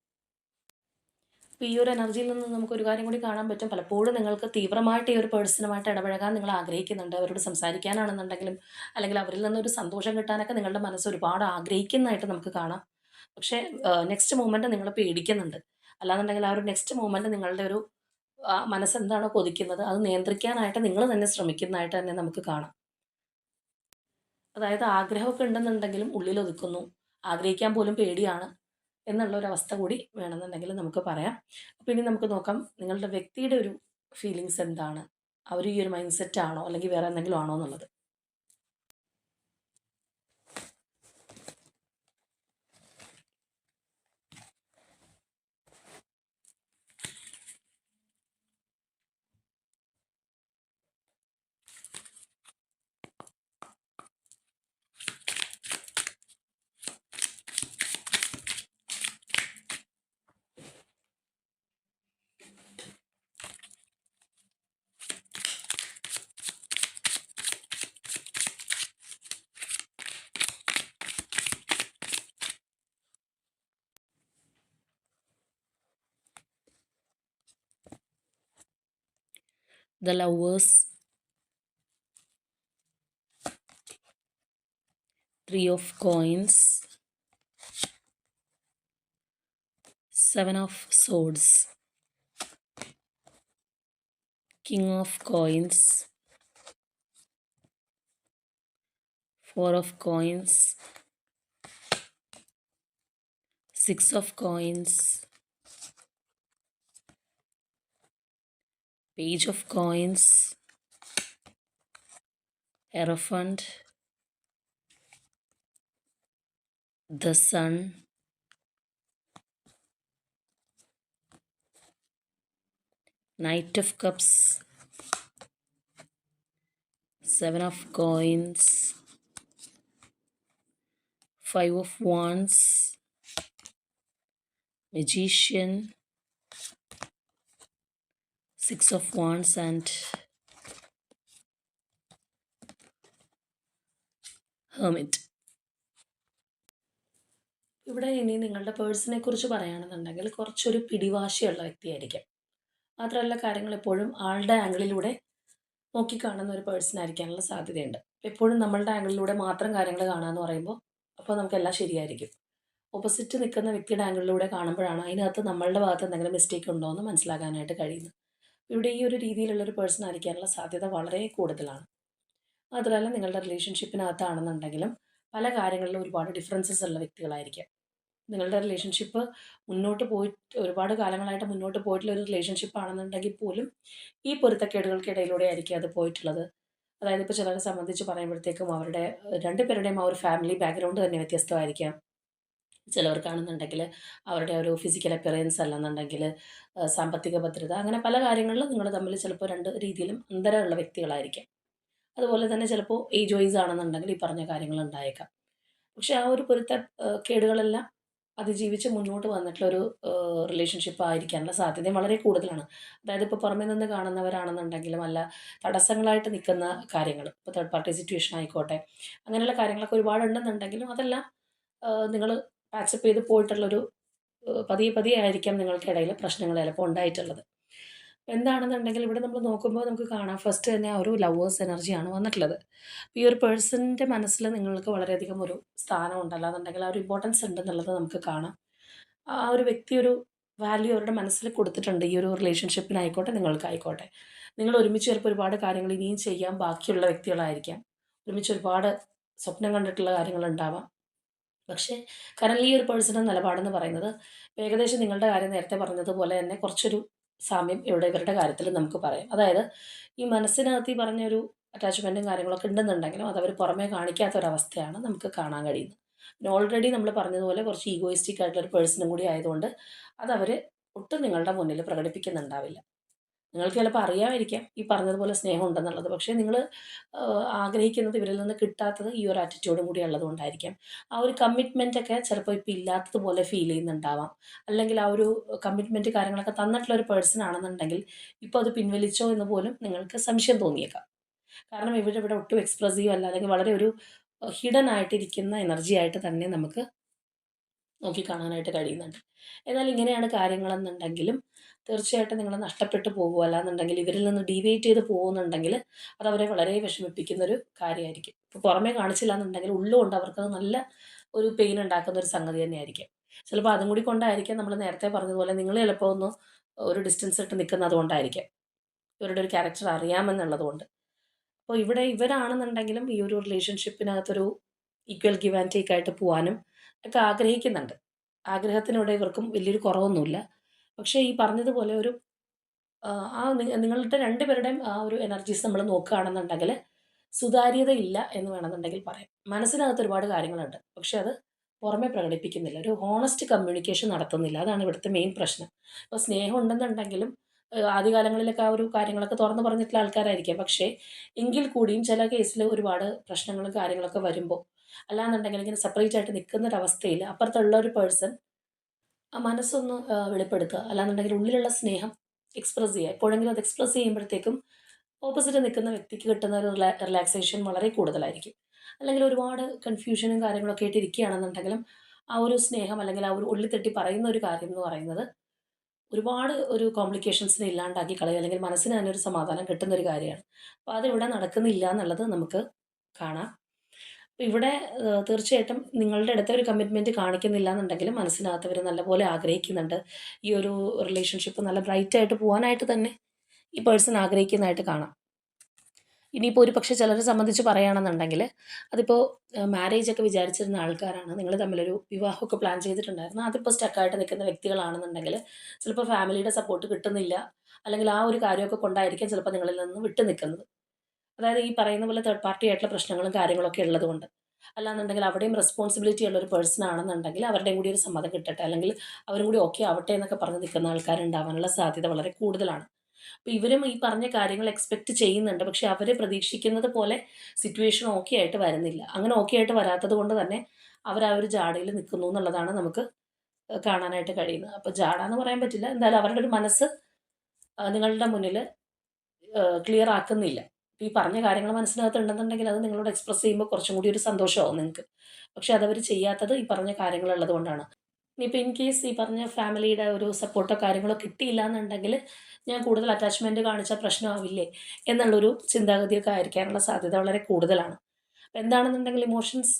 അപ്പോൾ ഈ ഒരു എനർജിയിൽ നിന്ന് നമുക്ക് ഒരു കാര്യം കൂടി കാണാൻ പറ്റും. പലപ്പോഴും നിങ്ങൾക്ക് തീവ്രമായിട്ട് ഈ ഒരു പേഴ്സണുമായിട്ട് ഇടപഴകാൻ നിങ്ങൾ ആഗ്രഹിക്കുന്നുണ്ട്. അവരോട് സംസാരിക്കാനാണെന്നുണ്ടെങ്കിലും അല്ലെങ്കിൽ അവരിൽ നിന്നൊരു സന്തോഷം കിട്ടാനൊക്കെ നിങ്ങളുടെ മനസ്സ് ഒരുപാട് ആഗ്രഹിക്കുന്നതായിട്ട് നമുക്ക് കാണാം. പക്ഷേ നെക്സ്റ്റ് മൂമെന്റ് നിങ്ങൾ പേടിക്കുന്നുണ്ട്. അല്ലാന്നുണ്ടെങ്കിൽ ആ ഒരു നെക്സ്റ്റ് മൂമെന്റ് നിങ്ങളുടെ ഒരു മനസ്സ് മനസ്സെന്താണോ കൊതിക്കുന്നത് അത് നിയന്ത്രിക്കാനായിട്ട് നിങ്ങൾ തന്നെ ശ്രമിക്കുന്നതായിട്ട് തന്നെ നമുക്ക് കാണാം. അതായത് ആഗ്രഹമൊക്കെ ഉണ്ടെന്നുണ്ടെങ്കിലും ഉള്ളിൽ ഒതുക്കുന്നു ആഗ്രഹിക്കാൻ പോലും പേടിയാണ്. എന്നുള്ള ഒരു അവസ്ഥ കൂടി വേണമെന്നുണ്ടെങ്കിൽ നമുക്ക് പറയാം. അപ്പോൾ ഇനി നമുക്ക് നോക്കാം നിങ്ങളുടെ വ്യക്തിയുടെ ഒരു ഫീലിങ്സ് എന്താണ്? അവർ ഈ ഒരു മൈൻഡ് സെറ്റ് ആണോ? അല്ലെങ്കിൽ വേറെ എന്തെങ്കിലും ആണോ എന്നുള്ളത്. The lovers. Three of coins. Seven of swords. King of coins. Four of coins. Six of coins page of coins. Hierophant the sun. Knight of cups. Seven of coins. Five of wands. Magician six of wands and hermit. ഇവിടെ ഇനി നിങ്ങളുടെ പേഴ്സണെ കുറിച്ച് പറയുകയാണെന്നുണ്ടെങ്കിൽ കുറച്ചൊരു പിടിവാശിയുള്ള വ്യക്തിയായിരിക്കും. മാത്രമല്ല കാര്യങ്ങൾ എപ്പോഴും ആളുടെ ആംഗിളിലൂടെ നോക്കിക്കാണുന്ന ഒരു പേഴ്സൺ ആയിരിക്കാനുള്ള സാധ്യതയുണ്ട്. എപ്പോഴും നമ്മളുടെ ആംഗിളിലൂടെ മാത്രം കാര്യങ്ങൾ കാണാമെന്ന് പറയുമ്പോൾ അപ്പോൾ നമുക്കെല്ലാം ശരിയായിരിക്കും. ഓപ്പോസിറ്റ് നിൽക്കുന്ന വ്യക്തിയുടെ ആംഗിളിലൂടെ കാണുമ്പോഴാണ് അതിനകത്ത് നമ്മളുടെ ഭാഗത്ത് എന്തെങ്കിലും മിസ്റ്റേക്ക് ഉണ്ടോ എന്ന് മനസ്സിലാക്കാനായിട്ട് കഴിയുന്നത്. ഇവിടെ ഈ ഒരു രീതിയിലുള്ളൊരു പേഴ്സൺ ആയിരിക്കാനുള്ള സാധ്യത വളരെ കൂടുതലാണ്. മാത്രമല്ല നിങ്ങളുടെ റിലേഷൻഷിപ്പിനകത്താണെന്നുണ്ടെങ്കിലും പല കാര്യങ്ങളിലും ഒരുപാട് ഡിഫറൻസസ് ഉള്ള വ്യക്തികളായിരിക്കാം. നിങ്ങളുടെ റിലേഷൻഷിപ്പ് മുന്നോട്ട് പോയിട്ട് ഒരുപാട് കാലങ്ങളായിട്ട് മുന്നോട്ട് പോയിട്ടുള്ള ഒരു റിലേഷൻഷിപ്പ് ആണെന്നുണ്ടെങ്കിൽ പോലും ഈ പൊരുത്തക്കേടുകൾക്കിടയിലൂടെ ആയിരിക്കും അത് പോയിട്ടുള്ളത്. അതായത് ഇപ്പോൾ ചിലരെ സംബന്ധിച്ച് പറയുമ്പോഴത്തേക്കും അവരുടെ രണ്ടുപേരുടെയും ആ ഒരു ഫാമിലി ബാക്ക്ഗ്രൗണ്ട് തന്നെ വ്യത്യസ്തമായിരിക്കാം. ചിലവർക്കാണെന്നുണ്ടെങ്കിൽ അവരുടെ ഒരു ഫിസിക്കൽ അപ്പിയറൻസ് അല്ലെന്നുണ്ടെങ്കിൽ സാമ്പത്തിക ഭദ്രത അങ്ങനെ പല കാര്യങ്ങളിലും നിങ്ങൾ തമ്മിൽ ചിലപ്പോൾ രണ്ട് രീതിയിലും അന്തരമുള്ള വ്യക്തികളായിരിക്കാം. അതുപോലെ തന്നെ ചിലപ്പോൾ ഏജ് വൈസ് ആണെന്നുണ്ടെങ്കിൽ ഈ പറഞ്ഞ കാര്യങ്ങൾ ഉണ്ടായേക്കാം. പക്ഷെ ആ ഒരു പൊരുത്ത കേടുകളെല്ലാം അതിജീവിച്ച് മുന്നോട്ട് വന്നിട്ടുള്ളൊരു റിലേഷൻഷിപ്പ് ആയിരിക്കാനുള്ള സാധ്യതയും വളരെ കൂടുതലാണ്. അതായത് ഇപ്പോൾ പുറമെ നിന്ന് കാണുന്നവരാണെന്നുണ്ടെങ്കിലും അല്ല തടസ്സങ്ങളായിട്ട് നിൽക്കുന്ന കാര്യങ്ങൾ ഇപ്പോൾ തേർഡ് പാർട്ടി സിറ്റുവേഷൻ ആയിക്കോട്ടെ അങ്ങനെയുള്ള കാര്യങ്ങളൊക്കെ ഒരുപാട് ഉണ്ടെന്നുണ്ടെങ്കിലും അതെല്ലാം നിങ്ങൾ പാച്ചപ്പ് ചെയ്ത് പോയിട്ടുള്ളൊരു പതിയെ പതിയെ ആയിരിക്കാം നിങ്ങൾക്കിടയിൽ പ്രശ്നങ്ങൾ ചിലപ്പോൾ ഉണ്ടായിട്ടുള്ളത്. എന്താണെന്നുണ്ടെങ്കിൽ ഇവിടെ നമ്മൾ നോക്കുമ്പോൾ നമുക്ക് കാണാം ഫസ്റ്റ് തന്നെ ഒരു ലവേഴ്സ് എനർജിയാണ് വന്നിട്ടുള്ളത്. ഈ ഒരു പേഴ്സണിന്റെ മനസ്സിൽ നിങ്ങൾക്ക് വളരെയധികം ഒരു സ്ഥാനം ഉണ്ടല്ലാന്നുണ്ടെങ്കിൽ ആ ഒരു ഇമ്പോർട്ടൻസ് ഉണ്ടെന്നുള്ളത് നമുക്ക് കാണാം. ആ ഒരു വ്യക്തി ഒരു വാല്യൂ അവരുടെ മനസ്സിൽ കൊടുത്തിട്ടുണ്ട്. ഈ ഒരു റിലേഷൻഷിപ്പിനായിക്കോട്ടെ നിങ്ങൾക്കായിക്കോട്ടെ. നിങ്ങൾ ഒരുമിച്ച് ചിലപ്പോൾ ഒരുപാട് കാര്യങ്ങൾ ഇനിയും ചെയ്യാൻ ബാക്കിയുള്ള വ്യക്തികളായിരിക്കാം. ഒരുമിച്ച് ഒരുപാട് സ്വപ്നം കണ്ടിട്ടുള്ള കാര്യങ്ങളുണ്ടാവാം പക്ഷേ കറൻലി ഒരു പേഴ്സണൽ നിലപാടെന്ന് പറയുന്നത് ഏകദേശം നിങ്ങളുടെ കാര്യം നേരത്തെ പറഞ്ഞതുപോലെ തന്നെ കുറച്ചൊരു സാമ്യം ഇവിടെ ഇവരുടെ കാര്യത്തിൽ നമുക്ക് പറയാം. അതായത് ഈ മനസ്സിനകത്ത് ഈ പറഞ്ഞൊരു അറ്റാച്ച്മെന്റും കാര്യങ്ങളൊക്കെ ഉണ്ടെന്നുണ്ടെങ്കിലും അതവർ പുറമേ കാണിക്കാത്ത ഒരവസ്ഥയാണ് നമുക്ക് കാണാൻ കഴിയുന്നത്. പിന്നെ ഓൾറെഡി നമ്മൾ പറഞ്ഞതുപോലെ കുറച്ച് ഈഗോയിസ്റ്റിക് ആയിട്ടുള്ള ഒരു പേഴ്സണും കൂടി ആയതുകൊണ്ട് അതവർ ഒട്ടും നിങ്ങളുടെ മുന്നിൽ പ്രകടിപ്പിക്കുന്നുണ്ടാവില്ല. നിങ്ങൾക്ക് ചിലപ്പോൾ അറിയാമായിരിക്കാം ഈ പറഞ്ഞതുപോലെ സ്നേഹം ഉണ്ടെന്നുള്ളത്. പക്ഷേ നിങ്ങൾ ആഗ്രഹിക്കുന്നത് ഇവരിൽ നിന്ന് കിട്ടാത്തത് ഈ ഒരു ആറ്റിറ്റ്യൂഡും കൂടി ഉള്ളതുകൊണ്ടായിരിക്കാം ആ ഒരു കമ്മിറ്റ്മെന്റ് ഒക്കെ ചിലപ്പോൾ ഇപ്പോൾ ഇല്ലാത്തതുപോലെ ഫീൽ ചെയ്യുന്നുണ്ടാവാം. അല്ലെങ്കിൽ ആ ഒരു കമ്മിറ്റ്മെന്റ് കാര്യങ്ങളൊക്കെ തന്നിട്ടുള്ള ഒരു പേഴ്സൺ ആണെന്നുണ്ടെങ്കിൽ ഇപ്പോൾ അത് പിൻവലിച്ചോ എന്ന് പോലും നിങ്ങൾക്ക് സംശയം തോന്നിയേക്കാം. കാരണം ഇവിടെ ഇവിടെ ഒട്ടും എക്സ്പ്രസീവ് അല്ല അല്ലെങ്കിൽ വളരെ ഒരു ഹിഡൻ ആയിട്ടിരിക്കുന്ന എനർജി ആയിട്ട് തന്നെ നമുക്ക് നോക്കിക്കാണാനായിട്ട് കഴിയുന്നുണ്ട്. എന്നാൽ ഇങ്ങനെയാണ് കാര്യങ്ങളെന്നുണ്ടെങ്കിലും തീർച്ചയായിട്ടും നിങ്ങൾ നഷ്ടപ്പെട്ടു പോകുക അല്ലാന്നുണ്ടെങ്കിൽ ഇവരിൽ നിന്ന് ഡീവേറ്റ് ചെയ്ത് പോകുന്നുണ്ടെങ്കിൽ അത് അവരെ വളരെ വിഷമിപ്പിക്കുന്ന ഒരു കാര്യമായിരിക്കും. ഇപ്പോൾ പുറമേ കാണിച്ചില്ല എന്നുണ്ടെങ്കിൽ ഉള്ളുകൊണ്ട് അവർക്കത് നല്ല ഒരു പെയിൻ ഉണ്ടാക്കുന്ന ഒരു സംഗതി തന്നെയായിരിക്കും. ചിലപ്പോൾ അതും കൂടി കൊണ്ടായിരിക്കാം നമ്മൾ നേരത്തെ പറഞ്ഞതുപോലെ നിങ്ങൾ ചിലപ്പോൾ ഒന്ന് ഒരു ഡിസ്റ്റൻസ് ഇട്ട് നിൽക്കുന്നത് കൊണ്ടായിരിക്കാം. ഇവരുടെ ഒരു ക്യാരക്ടർ അറിയാമെന്നുള്ളത് കൊണ്ട് അപ്പോൾ ഇവിടെ ഇവരാണെന്നുണ്ടെങ്കിലും ഈ ഒരു റിലേഷൻഷിപ്പിനകത്തൊരു ഈക്വൽ ഗിവ് ആൻഡ് ടേക്ക് ആയിട്ട് പോകാനും ഒക്കെ ആഗ്രഹിക്കുന്നുണ്ട്. ആഗ്രഹത്തിനൂടെ ഇവർക്കും വലിയൊരു കുറവൊന്നുമില്ല. പക്ഷേ ഈ പറഞ്ഞതുപോലെ ഒരു ആ നിങ്ങളുടെ രണ്ടുപേരുടെയും ആ ഒരു എനർജീസ് നമ്മൾ നോക്കുകയാണെന്നുണ്ടെങ്കിൽ സുതാര്യത ഇല്ല എന്ന് വേണമെന്നുണ്ടെങ്കിൽ പറയാം. മനസ്സിനകത്ത് ഒരുപാട് കാര്യങ്ങളുണ്ട്. പക്ഷേ അത് പുറമെ പ്രകടിപ്പിക്കുന്നില്ല. ഒരു ഹോണസ്റ്റ് കമ്മ്യൂണിക്കേഷൻ നടത്തുന്നില്ല. അതാണ് ഇവിടുത്തെ മെയിൻ പ്രശ്നം. ഇപ്പോൾ സ്നേഹം ഉണ്ടെന്നുണ്ടെങ്കിലും ആദ്യകാലങ്ങളിലൊക്കെ ആ ഒരു കാര്യങ്ങളൊക്കെ തുറന്നു പറഞ്ഞിട്ടുള്ള ആൾക്കാരായിരിക്കാം. പക്ഷേ എങ്കിൽ കൂടിയും ചില കേസിൽ ഒരുപാട് പ്രശ്നങ്ങളും കാര്യങ്ങളൊക്കെ വരുമ്പോൾ അല്ലാന്നുണ്ടെങ്കിൽ ഇങ്ങനെ സെപ്പറേറ്റ് ആയിട്ട് നിൽക്കുന്ന ഒരവസ്ഥയിൽ അപ്പുറത്തുള്ള ഒരു പേഴ്സൺ മനസ്സൊന്ന് വെളിപ്പെടുത്തുക. അല്ലാന്നുണ്ടെങ്കിൽ ഉള്ളിലുള്ള സ്നേഹം എക്സ്പ്രസ് ചെയ്യുക. എപ്പോഴെങ്കിലും അത് എക്സ്പ്രസ് ചെയ്യുമ്പോഴത്തേക്കും ഓപ്പോസിറ്റ് നിൽക്കുന്ന വ്യക്തിക്ക് കിട്ടുന്ന ഒരു റിലാക്സേഷൻ വളരെ കൂടുതലായിരിക്കും. അല്ലെങ്കിൽ ഒരുപാട് കൺഫ്യൂഷനും കാര്യങ്ങളൊക്കെ ആയിട്ട് ഇരിക്കുകയാണെന്നുണ്ടെങ്കിലും ആ ഒരു സ്നേഹം അല്ലെങ്കിൽ ആ ഒരു ഉള്ളിൽ തട്ടി പറയുന്ന ഒരു കാര്യം എന്ന് പറയുന്നത് ഒരുപാട് ഒരു കോംപ്ലിക്കേഷൻസിനെ ഇല്ലാണ്ടാക്കി കളയും അല്ലെങ്കിൽ മനസ്സിന് ഒരു സമാധാനം കിട്ടുന്ന ഒരു കാര്യമാണ്. അപ്പോൾ അതിവിടെ നടക്കുന്നില്ല എന്നുള്ളത് നമുക്ക് കാണാം. ഇവിടെ തീർച്ചയായിട്ടും നിങ്ങളുടെ അടുത്ത ഒരു കമ്മിറ്റ്മെന്റ് കാണിക്കുന്നില്ല എന്നുണ്ടെങ്കിലും മനസ്സിനകത്തവർ നല്ലപോലെ ആഗ്രഹിക്കുന്നുണ്ട്. ഈ ഒരു റിലേഷൻഷിപ്പ് നല്ല ബ്രൈറ്റായിട്ട് പോകാനായിട്ട് തന്നെ ഈ പേഴ്സൺ ആഗ്രഹിക്കുന്നതായിട്ട് കാണാം. ഇനിയിപ്പോൾ ഒരു പക്ഷേ ചിലരെ സംബന്ധിച്ച് പറയുകയാണെന്നുണ്ടെങ്കിൽ അതിപ്പോൾ മാരേജ് ഒക്കെ വിചാരിച്ചിരുന്ന ആൾക്കാരാണ്. നിങ്ങൾ തമ്മിലൊരു വിവാഹമൊക്കെ പ്ലാൻ ചെയ്തിട്ടുണ്ടായിരുന്നു. അതിപ്പോൾ സ്റ്റക്കായിട്ട് നിൽക്കുന്ന വ്യക്തികളാണെന്നുണ്ടെങ്കിൽ ചിലപ്പോൾ ഫാമിലിയുടെ സപ്പോർട്ട് കിട്ടുന്നില്ല. അല്ലെങ്കിൽ ആ ഒരു കാര്യമൊക്കെ കൊണ്ടായിരിക്കും ചിലപ്പോൾ നിങ്ങളിൽ നിന്ന് വിട്ടു നിൽക്കുന്നത് അതായത് ഈ പറയുന്ന പോലെ തേർഡ് പാർട്ടി ആയിട്ടുള്ള പ്രശ്നങ്ങളും കാര്യങ്ങളൊക്കെ ഉള്ളതുകൊണ്ട്. അല്ലാന്നുണ്ടെങ്കിൽ അവിടെയും റെസ്പോൺസിബിലിറ്റി ഉള്ള ഒരു പേഴ്സൺ ആണെന്നുണ്ടെങ്കിൽ അവരുടെയും കൂടി ഒരു സമ്മതം കിട്ടട്ടെ. അല്ലെങ്കിൽ അവരും കൂടി ഓക്കെ ആവട്ടെ എന്നൊക്കെ പറഞ്ഞ് നിൽക്കുന്ന ആൾക്കാരുണ്ടാവാനുള്ള സാധ്യത വളരെ കൂടുതലാണ്. അപ്പോൾ ഇവരും ഈ പറഞ്ഞ കാര്യങ്ങൾ എക്സ്പെക്റ്റ് ചെയ്യുന്നുണ്ട്. പക്ഷെ അവർ പ്രതീക്ഷിക്കുന്നത് പോലെ സിറ്റുവേഷൻ ഓക്കെ ആയിട്ട് വരുന്നില്ല. അങ്ങനെ ഓക്കെ ആയിട്ട് വരാത്തത് കൊണ്ട് തന്നെ അവർ ആ ഒരു ജാടയിൽ നിൽക്കുന്നു എന്നുള്ളതാണ് നമുക്ക് കാണാനായിട്ട് കഴിയുന്നത്. അപ്പോൾ ജാട എന്ന് പറയാൻ പറ്റില്ല. എന്തായാലും അവരുടെ ഒരു മനസ്സ് നിങ്ങളുടെ മുന്നിൽ ക്ലിയർ ആക്കുന്നില്ല. ഈ പറഞ്ഞ കാര്യങ്ങൾ മനസ്സിനകത്ത് ഉണ്ടെന്നുണ്ടെങ്കിൽ അത് നിങ്ങളോട് എക്സ്പ്രസ് ചെയ്യുമ്പോൾ കുറച്ചും കൂടി ഒരു സന്തോഷമാവും നിങ്ങൾക്ക് പക്ഷെ അതവർ ചെയ്യാത്തത് ഈ പറഞ്ഞ കാര്യങ്ങളുള്ളത് കൊണ്ടാണ്. ഇനിയിപ്പോൾ ഇൻ കേസ് ഈ പറഞ്ഞ ഫാമിലിയുടെ ഒരു സപ്പോർട്ടോ കാര്യങ്ങളോ കിട്ടിയില്ല എന്നുണ്ടെങ്കിൽ ഞാൻ കൂടുതൽ അറ്റാച്ച്മെന്റ് കാണിച്ചാൽ പ്രശ്നമാവില്ലേ എന്നുള്ളൊരു ചിന്താഗതിയൊക്കെ ആയിരിക്കാനുള്ള സാധ്യത വളരെ കൂടുതലാണ്. അപ്പം എന്താണെന്നുണ്ടെങ്കിൽ ഇമോഷൻസ്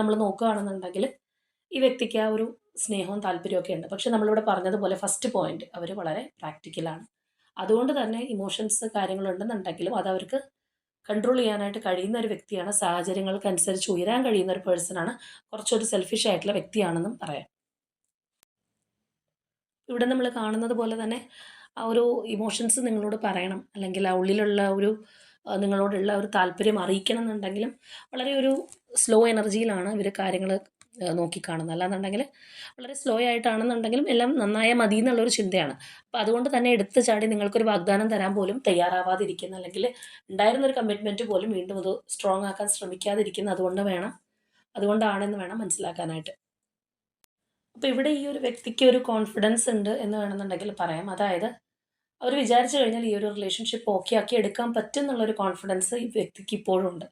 നമ്മൾ നോക്കുകയാണെന്നുണ്ടെങ്കിൽ ഈ വ്യക്തിക്ക് ആ ഒരു സ്നേഹവും താല്പര്യമൊക്കെ ഉണ്ട്. പക്ഷെ നമ്മളിവിടെ പറഞ്ഞതുപോലെ ഫസ്റ്റ് പോയിന്റ് അവർ വളരെ പ്രാക്ടിക്കലാണ് അതുകൊണ്ട് തന്നെ ഇമോഷൻസ് കാര്യങ്ങളുണ്ടെന്നുണ്ടെങ്കിലും അത് അവർക്ക് കൺട്രോൾ ചെയ്യാനായിട്ട് കഴിയുന്ന ഒരു വ്യക്തിയാണ്. സാഹചര്യങ്ങൾക്കനുസരിച്ച് ഉയരാൻ കഴിയുന്ന ഒരു പേഴ്സണാണ് കുറച്ചൊരു സെൽഫിഷ് ആയിട്ടുള്ള വ്യക്തിയാണെന്നും പറയാം. ഇവിടെ നമ്മൾ കാണുന്നത് പോലെ തന്നെ ആ ഒരു ഇമോഷൻസ് നിങ്ങളോട് പറയണം. അല്ലെങ്കിൽ ആ ഉള്ളിലുള്ള ഒരു നിങ്ങളോടുള്ള ഒരു താല്പര്യം അറിയിക്കണം എന്നുണ്ടെങ്കിലും വളരെ ഒരു സ്ലോ എനർജിയിലാണ് ഇവർ കാര്യങ്ങൾ നോക്കിക്കാണുന്നത്. അല്ലാന്നുണ്ടെങ്കിൽ വളരെ സ്ലോ ആയിട്ടാണെന്നുണ്ടെങ്കിലും എല്ലാം നന്നായ മതി എന്നുള്ളൊരു ചിന്തയാണ്. അപ്പോൾ അതുകൊണ്ട് തന്നെ എടുത്തു ചാടി നിങ്ങൾക്കൊരു വാഗ്ദാനം തരാൻ പോലും തയ്യാറാവാതിരിക്കുന്ന അല്ലെങ്കിൽ ഉണ്ടായിരുന്ന ഒരു കമ്മിറ്റ്മെന്റ് പോലും വീണ്ടും അത് സ്ട്രോങ് ആക്കാൻ ശ്രമിക്കാതിരിക്കുന്ന അതുകൊണ്ട് വേണം അതുകൊണ്ടാണെന്ന് വേണം മനസ്സിലാക്കാനായിട്ട്. അപ്പോൾ ഇവിടെ ഈ ഒരു വ്യക്തിക്ക് ഒരു കോൺഫിഡൻസ് ഉണ്ട് എന്ന് വേണമെന്നുണ്ടെങ്കിൽ പറയാം. അതായത് അവർ വിചാരിച്ചു കഴിഞ്ഞാൽ ഈ ഒരു റിലേഷൻഷിപ്പ് ഓക്കെ ആക്കി എടുക്കാൻ പറ്റും എന്നുള്ളൊരു കോൺഫിഡൻസ് ഈ വ്യക്തിക്ക് ഇപ്പോഴും ഉണ്ട്.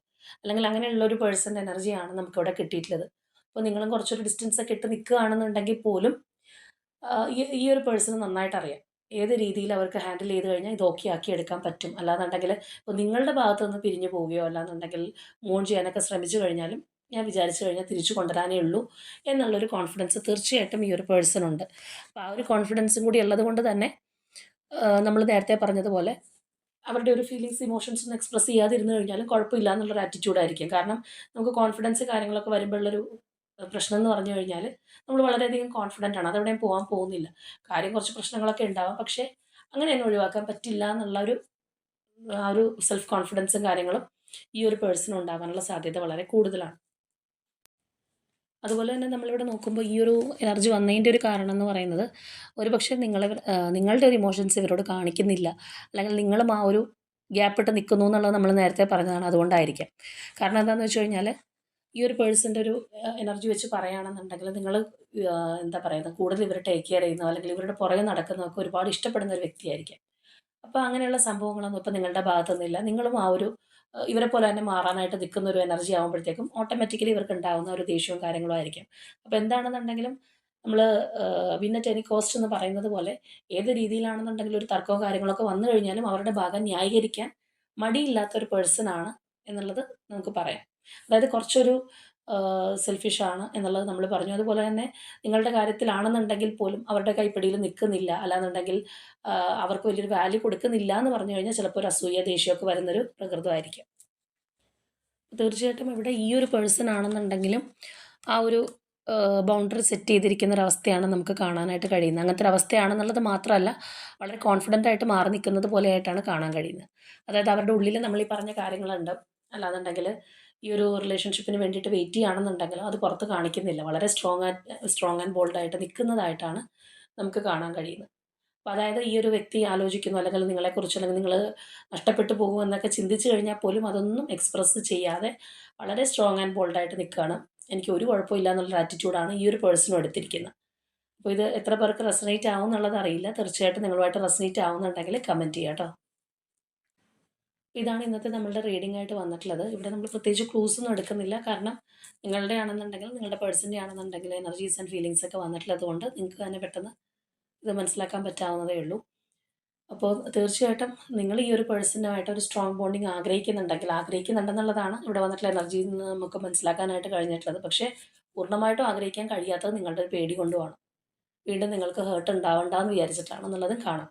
അല്ലെങ്കിൽ അങ്ങനെയുള്ള ഒരു പേഴ്സന്റെ എനർജിയാണ് നമുക്കിവിടെ കിട്ടിയിട്ടുള്ളത്. അപ്പോൾ നിങ്ങളും കുറച്ചൊരു ഡിസ്റ്റൻസ് ഒക്കെ ഇട്ട് നിൽക്കുകയാണെന്നുണ്ടെങ്കിൽ പോലും ഈ ഒരു പേഴ്സണ് നന്നായിട്ട് അറിയാം. ഏത് രീതിയിൽ അവർക്ക് ഹാൻഡിൽ ചെയ്ത് കഴിഞ്ഞാൽ ഇത് ഓക്കെ ആക്കി എടുക്കാൻ പറ്റും. അല്ലാന്നുണ്ടെങ്കിൽ ഇപ്പോൾ നിങ്ങളുടെ ഭാഗത്തുനിന്ന് പിരിഞ്ഞു പോവുകയോ അല്ലാന്നുണ്ടെങ്കിൽ മൂൺ ചെയ്യാനൊക്കെ ശ്രമിച്ചു കഴിഞ്ഞാലും ഞാൻ വിചാരിച്ചു കഴിഞ്ഞാൽ തിരിച്ചു കൊണ്ടുവരാനേ ഉള്ളൂ എന്നുള്ളൊരു കോൺഫിഡൻസ് തീർച്ചയായിട്ടും ഈ ഒരു പേഴ്സണുണ്ട് അപ്പോൾ ആ ഒരു കോൺഫിഡൻസും കൂടി ഉള്ളത് കൊണ്ട് തന്നെ നമ്മൾ നേരത്തെ പറഞ്ഞതുപോലെ അവരുടെ ഒരു ഫീലിങ്സ് ഇമോഷൻസ് ഒന്നും എക്സ്പ്രസ് ചെയ്യാതിരുന്നു കഴിഞ്ഞാലും കുഴപ്പമില്ല എന്നുള്ളൊരു ആറ്റിറ്റ്യൂഡായിരിക്കും കാരണം നമുക്ക് കോൺഫിഡൻസ് കാര്യങ്ങളൊക്കെ വരുമ്പോഴുള്ളൊരു പ്രശ്നം എന്ന് പറഞ്ഞു കഴിഞ്ഞാൽ നമ്മൾ വളരെയധികം കോൺഫിഡന്റ് ആണ്. അതെവിടെയും പോകാൻ പോകുന്നില്ല. കാര്യം കുറച്ച് പ്രശ്നങ്ങളൊക്കെ ഉണ്ടാവാം. പക്ഷേ അങ്ങനെ തന്നെ ഒഴിവാക്കാൻ പറ്റില്ല എന്നുള്ള ഒരു ആ ഒരു സെൽഫ് കോൺഫിഡൻസും കാര്യങ്ങളും ഈ ഒരു പേഴ്സൺ ഉണ്ടാകാനുള്ള സാധ്യത വളരെ കൂടുതലാണ്. അതുപോലെ തന്നെ നമ്മളിവിടെ നോക്കുമ്പോൾ ഈ ഒരു എനർജി വന്നതിന്റെ ഒരു കാരണം എന്ന് പറയുന്നത് ഒരു പക്ഷേ നിങ്ങളെ നിങ്ങളുടെ ഒരു ഇമോഷൻസ് ഇവരോട് കാണിക്കുന്നില്ല. അല്ലെങ്കിൽ നിങ്ങളും ആ ഒരു ഗ്യാപ്പിട്ട് നിൽക്കുന്നു എന്നുള്ളത് നമ്മൾ നേരത്തെ പറഞ്ഞതാണ്. അതുകൊണ്ടായിരിക്കാം. കാരണം എന്താണെന്ന് വെച്ച് കഴിഞ്ഞാൽ ഈ ഒരു പേഴ്സന്റെ ഒരു എനർജി വെച്ച് പറയുകയാണെന്നുണ്ടെങ്കിൽ നിങ്ങൾ എന്താ പറയുന്നത് കൂടുതൽ ഇവരെ ടേക്ക് കെയർ ചെയ്യുന്നതോ അല്ലെങ്കിൽ ഇവരുടെ പുറകെ നടക്കുന്നതൊക്കെ ഒരുപാട് ഇഷ്ടപ്പെടുന്ന ഒരു വ്യക്തിയായിരിക്കാം. അപ്പോൾ അങ്ങനെയുള്ള സംഭവങ്ങളൊന്നും ഇപ്പോൾ നിങ്ങളുടെ ഭാഗത്തുനിന്നില്ല. നിങ്ങളും ആ ഒരു ഇവരെ പോലെ തന്നെ മാറാനായിട്ട് നിൽക്കുന്ന ഒരു എനർജി ആകുമ്പോഴത്തേക്കും ഓട്ടോമാറ്റിക്കലി ഇവർക്ക് ഉണ്ടാകുന്ന ഒരു ദേഷ്യവും കാര്യങ്ങളും ആയിരിക്കും. അപ്പോൾ എന്താണെന്നുണ്ടെങ്കിലും നമ്മൾ വിന്ന ടെനി കോസ്റ്റ് എന്ന് പറയുന്നത് പോലെ ഏത് രീതിയിലാണെന്നുണ്ടെങ്കിലും ഒരു തർക്കവും കാര്യങ്ങളൊക്കെ വന്നു കഴിഞ്ഞാലും അവരുടെ ഭാഗം ന്യായീകരിക്കാൻ മടിയില്ലാത്ത ഒരു പേഴ്സൺ ആണ് എന്നുള്ളത് നമുക്ക് പറയാം. അതായത് കുറച്ചൊരു സെൽഫിഷാണ് എന്നുള്ളത് നമ്മൾ പറഞ്ഞു. അതുപോലെ തന്നെ നിങ്ങളുടെ കാര്യത്തിലാണെന്നുണ്ടെങ്കിൽ പോലും അവരുടെ കൈപ്പിടിയിൽ നിൽക്കുന്നില്ല. അല്ലാന്നുണ്ടെങ്കിൽ അവർക്ക് വലിയൊരു വാല്യൂ കൊടുക്കുന്നില്ല എന്ന് പറഞ്ഞു കഴിഞ്ഞാൽ ചിലപ്പോൾ ഒരു അസൂയ ദേഷ്യമൊക്കെ വരുന്നൊരു പ്രകൃതമായിരിക്കും. തീർച്ചയായിട്ടും ഇവിടെ ഈ ഒരു പേഴ്സൺ ആണെന്നുണ്ടെങ്കിലും ആ ഒരു ബൗണ്ടറി സെറ്റ് ചെയ്തിരിക്കുന്ന ഒരവസ്ഥയാണ് നമുക്ക് കാണാനായിട്ട് കഴിയുന്നത്. അങ്ങനത്തെ അവസ്ഥയാണെന്നുള്ളത് മാത്രമല്ല വളരെ കോൺഫിഡന്റ് ആയിട്ട് മാറി നിൽക്കുന്നത് പോലെയായിട്ടാണ് കാണാൻ കഴിയുന്നത്. അതായത് അവരുടെ ഉള്ളിൽ നമ്മൾ ഈ പറഞ്ഞ കാര്യങ്ങളുണ്ട്. അല്ലാന്നുണ്ടെങ്കിൽ ഈ ഒരു റിലേഷൻഷിപ്പിന് വേണ്ടിയിട്ട് വെയിറ്റ് ചെയ്യുകയാണെന്നുണ്ടെങ്കിലും അത് പുറത്ത് കാണിക്കുന്നില്ല. വളരെ സ്ട്രോങ് ആൻഡ് സ്ട്രോങ് ആൻഡ് ബോൾഡായിട്ട് നിൽക്കുന്നതായിട്ടാണ് നമുക്ക് കാണാൻ കഴിയുന്നത്. അപ്പോൾ അതായത് ഈ ഒരു വ്യക്തി ആലോചിക്കുന്നു അല്ലെങ്കിൽ നിങ്ങളെക്കുറിച്ച് അല്ലെങ്കിൽ നിങ്ങൾ നഷ്ടപ്പെട്ടു പോകുമെന്നൊക്കെ ചിന്തിച്ചു കഴിഞ്ഞാൽ പോലും അതൊന്നും എക്സ്പ്രസ് ചെയ്യാതെ വളരെ സ്ട്രോങ് ആൻഡ് ബോൾഡായിട്ട് നിൽക്കുകയാണ്. എനിക്ക് ഒരു കുഴപ്പമില്ല എന്നുള്ള ആറ്റിറ്റ്യൂഡാണ് ഈ ഒരു പേഴ്സണും എടുത്തിരിക്കുന്നത്. അപ്പോൾ ഇത് എത്ര പേർക്ക് റെസനേറ്റ് ആവും എന്നുള്ളത് അറിയില്ല. തീർച്ചയായിട്ടും നിങ്ങളുമായിട്ട് റെസനേറ്റ് ആവുന്നുണ്ടെങ്കിൽ കമന്റ് ചെയ്യാം കേട്ടോ ഇതാണ് ഇന്നത്തെ നമ്മളുടെ റീഡിംഗ് ആയിട്ട് വന്നിട്ടുള്ളത്. ഇവിടെ നമ്മൾ പ്രത്യേകിച്ച് ക്ലൂസ് ഒന്നും എടുക്കുന്നില്ല. കാരണം നിങ്ങളുടെ ആണെന്നുണ്ടെങ്കിൽ നിങ്ങളുടെ പേഴ്സന്റെ ആണെന്നുണ്ടെങ്കിൽ എനർജീസ് ആൻഡ് ഫീലിങ്സ് ഒക്കെ വന്നിട്ടുള്ളത് കൊണ്ട് നിങ്ങൾക്ക് തന്നെ പെട്ടെന്ന് ഇത് മനസ്സിലാക്കാൻ പറ്റാവുന്നതേ ഉള്ളൂ. അപ്പോൾ തീർച്ചയായിട്ടും നിങ്ങൾ ഈ ഒരു പേഴ്സണുമായിട്ട് ഒരു സ്ട്രോങ് ബോണ്ടിങ് ആഗ്രഹിക്കുന്നുണ്ടെങ്കിൽ ആഗ്രഹിക്കുന്നുണ്ടെന്നുള്ളതാണ് ഇവിടെ വന്നിട്ടുള്ള എനർജിയിൽ നിന്ന് നമുക്ക് മനസ്സിലാക്കാനായിട്ട് കഴിഞ്ഞിട്ടുള്ളത്. പക്ഷേ പൂർണമായിട്ടും ആഗ്രഹിക്കാൻ കഴിയാത്തത് നിങ്ങളുടെ പേടി കൊണ്ടുമാണ്. വീണ്ടും നിങ്ങൾക്ക് ഹേർട്ട് ഉണ്ടാവണ്ടെന്ന് വിചാരിച്ചിട്ടാണെന്നുള്ളതും കാണാം.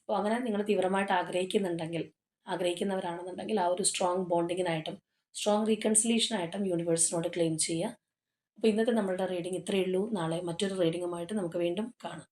അപ്പോൾ അങ്ങനെ നിങ്ങൾ തീവ്രമായിട്ട് ആഗ്രഹിക്കുന്നുണ്ടെങ്കിൽ ആഗ്രഹിക്കുന്നവരാണെന്നുണ്ടെങ്കിൽ ആ ഒരു സ്ട്രോങ് ബോണ്ടിങ്ങിനായിട്ടും സ്ട്രോങ് റീകൺസിലേഷനായിട്ടും യൂണിവേഴ്സിനോട് ക്ലെയിം ചെയ്യുക. അപ്പോൾ ഇന്നത്തെ നമ്മളുടെ റീഡിംഗ് ഇത്രയേ ഉള്ളൂ. നാളെ മറ്റൊരു റീഡിങ്ങുമായിട്ട് നമുക്ക് വീണ്ടും കാണാം.